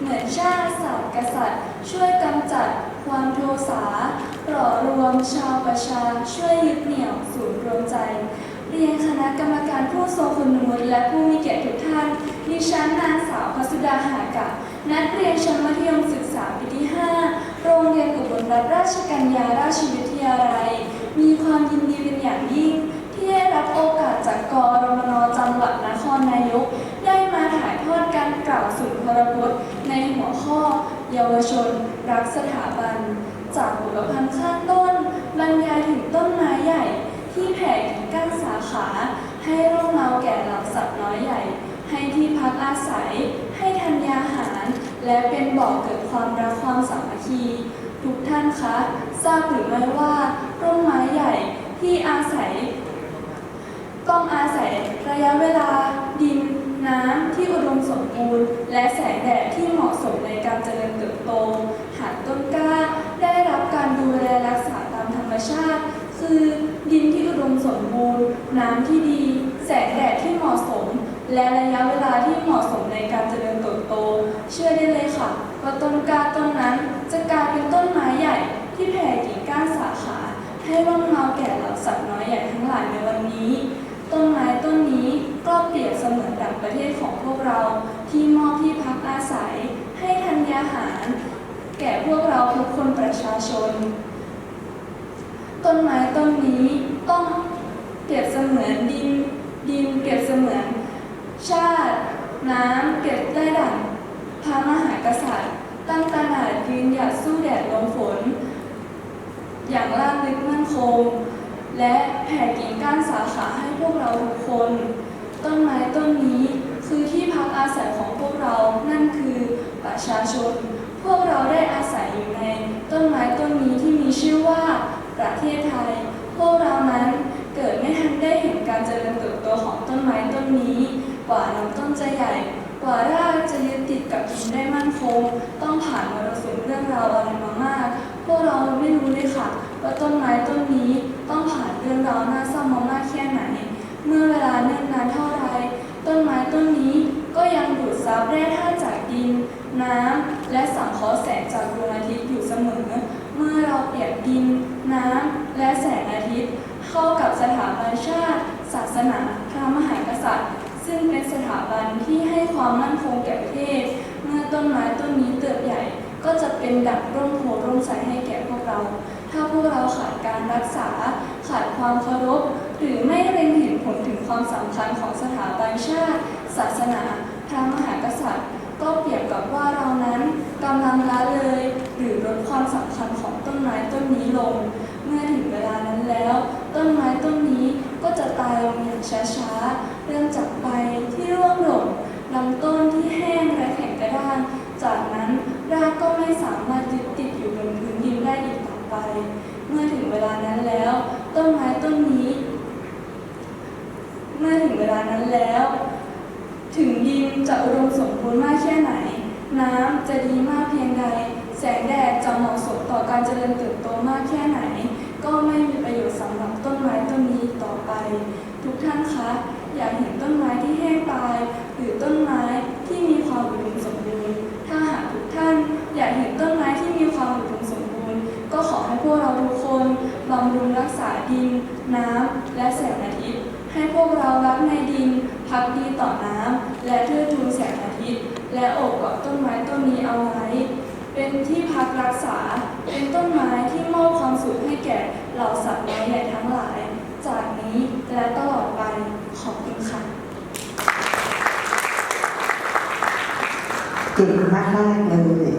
เหมือนชาติศาสตร์กษัตริย์ ช่วยกำจัดความโทสาหล่อรวมชาวประชา ช่วยยึดเหนี่ยวศูนย์รวมใจ เรียนคณะกรรมการผู้ทรงคุณวุฒิและผู้มีเกียรติทุกท่านดิฉันนางสาวพัสุดาหากะ นักเรียนชั้นมัธยมศึกษาปีที่ 5 โรงเรียนอุบลรัตนราชกัญญาราชวิทยาลัย มีความยินดีเป็นอย่างยิ่ง ที่ได้รับโอกาสจากกรมนจังหวัดนครนายก ล่าวสุนทรพจน์ในหัวข้อ เยาวชน รักสถาบัน จากบทพันธ์ข้างต้น บรรยายถึงต้นไม้ใหญ่ ที่แผ่กิ่งก้านสาขา ให้ร่มเงาแก่เหล่าสัตว์น้อยใหญ่ ให้ที่พักอาศัย ให้ธัญญาหาร และเป็นบ่อกเกิดความรักความสามัคคี ทุกท่านคะทราบหรือไม่ว่าร่มไม้ใหญ่ที่อาศัย ต้องอาศัยระยะเวลา น้ำที่อุดมสมบูรณ์ และแสงแดดที่เหมาะสมในการเจริญเติบโต หากต้นกล้าได้รับการดูแลรักษาตามธรรมชาติ คือดินที่อุดมสมบูรณ์ น้ำที่ดี แสงแดดที่เหมาะสม และระยะเวลาที่เหมาะสมในการเจริญเติบโต เชื่อได้เลยค่ะว่าต้นกล้าต้นนั้นจะกลายเป็นต้นไม้ใหญ่ที่แผ่กิ่งก้านสาขาให้ร่มเงาแก่เหล่าสัตว์น้อยใหญ่ทั้งหลายในวันนี้ ต้นไม้ต้นนี้ก็เปรียบเสมือนดั่งประเทศของพวกเราที่มอบที่พักอาศัย ให้ธัญญาหาร แก่พวกเราทุกคนประชาชน ต้นไม้ต้นนี้ต้องเปรียบเสมือนดินดินเปรียบเสมือน ชาติ น้ำเปรียบได้ดั่งพระมหากษัตริย์ ตั้งตระหนักยืนหยัดสู้แดดลมฝน อย่างล่าลึกมั่นคง และแกานสาขาให้พวกเราทุกคน ต้นไม้ต้นนี้คือที่พักอาศัยของพวกเรา นั่นคือประชาชน พวกเราได้อาศัยอยู่ในต้นไม้ต้นนี้ที่มีชื่อว่าประเทศไทย พวกเรานั้นเกิดไม่ทันได้เห็นการเจริญเติบโตของต้นไม้ต้นนี้ กว่าลำต้นจะใหญ่ กว่ารากจะยึดติดกับดินได้มั่นคง ต้องผ่านมรสุมเรื่องราวอะไรมามาก พวกเราไม่รู้เลยค่ะ ว่าต้นไม้ต้นนี้ ต้องผ่านเรื่องราวน่าเศร้ามามากแค่ไหน เมื่อเวลาเนิ่นนานเท่าไรต้นไม้ต้นนี้ก็ยังดูดซับแร่ธาตุจากดิน น้ำ และสังเคราะห์แสงจากดวงอาทิตย์อยู่เสมอ เมื่อเราเปรียบดิน น้ำ และแสงอาทิตย์ เข้ากับสถาบันชาติ ศาสนาพระมหากษัตริย์ ซึ่งเป็นสถาบันที่ให้ความมั่นคงแก่ประเทศ เมื่อต้นไม้ต้นนี้ ก็จะเป็นดักร่มโพร่มใสให้แก่พวกเรา ถ้าพวกเราขาดการรักษา ขาดความเคารพ หรือไม่เล็งเห็นผลถึงความสำคัญของสถาบันชาติ ศาสนา พระมหากษัตริย์ ก็เปรียบกับว่าเรานั้นกำลังละเลย หรือลดความสำคัญของต้นไม้ต้นนี้ลง เมื่อถึงเวลานั้นแล้ว ต้นไม้ต้นนี้ก็จะตายลงอย่างช้าๆ เริ่มจากใบที่ร่วงหล่นลำต้นที่แห้งและแข็งกระด้าง จากนั้นรากก็ ไม่สามารถยึดติดอยู่บนพื้นดินได้อีกต่อไป เมื่อถึงเวลานั้นแล้ว ต้นไม้ต้นนี้ เมื่อถึงเวลานั้นแล้ว ถึงดินจะอุดมสมบูรณ์มากแค่ไหน น้ำจะดีมากเพียงใด แสงแดดจะเหมาะสมต่อการเจริญเติบโตมากแค่ไหน ก็ไม่มีประโยชน์สำหรับต้นไม้ต้นนี้ต่อไป ทุกท่านคะ อยากเห็นต้นไม้ที่แห้งตายำรุงรักษาดิน น้ำ และแสงอาทิตย์ ให้พวกเรารักในดินพักดีต่อน้ำ และเทิดทูนแสงอาทิตย์ และโอบกอดต้นไม้ต้นนี้เอาไว้ เป็นที่พักรักษา เป็นต้นไม้ที่มอบความสุขให้แก่เหล่าสัตว์น้อยใหญ่ทั้งหลาย จากนี้และตลอดไป ขอบคุณค่ะเก่งมากมากๆเลย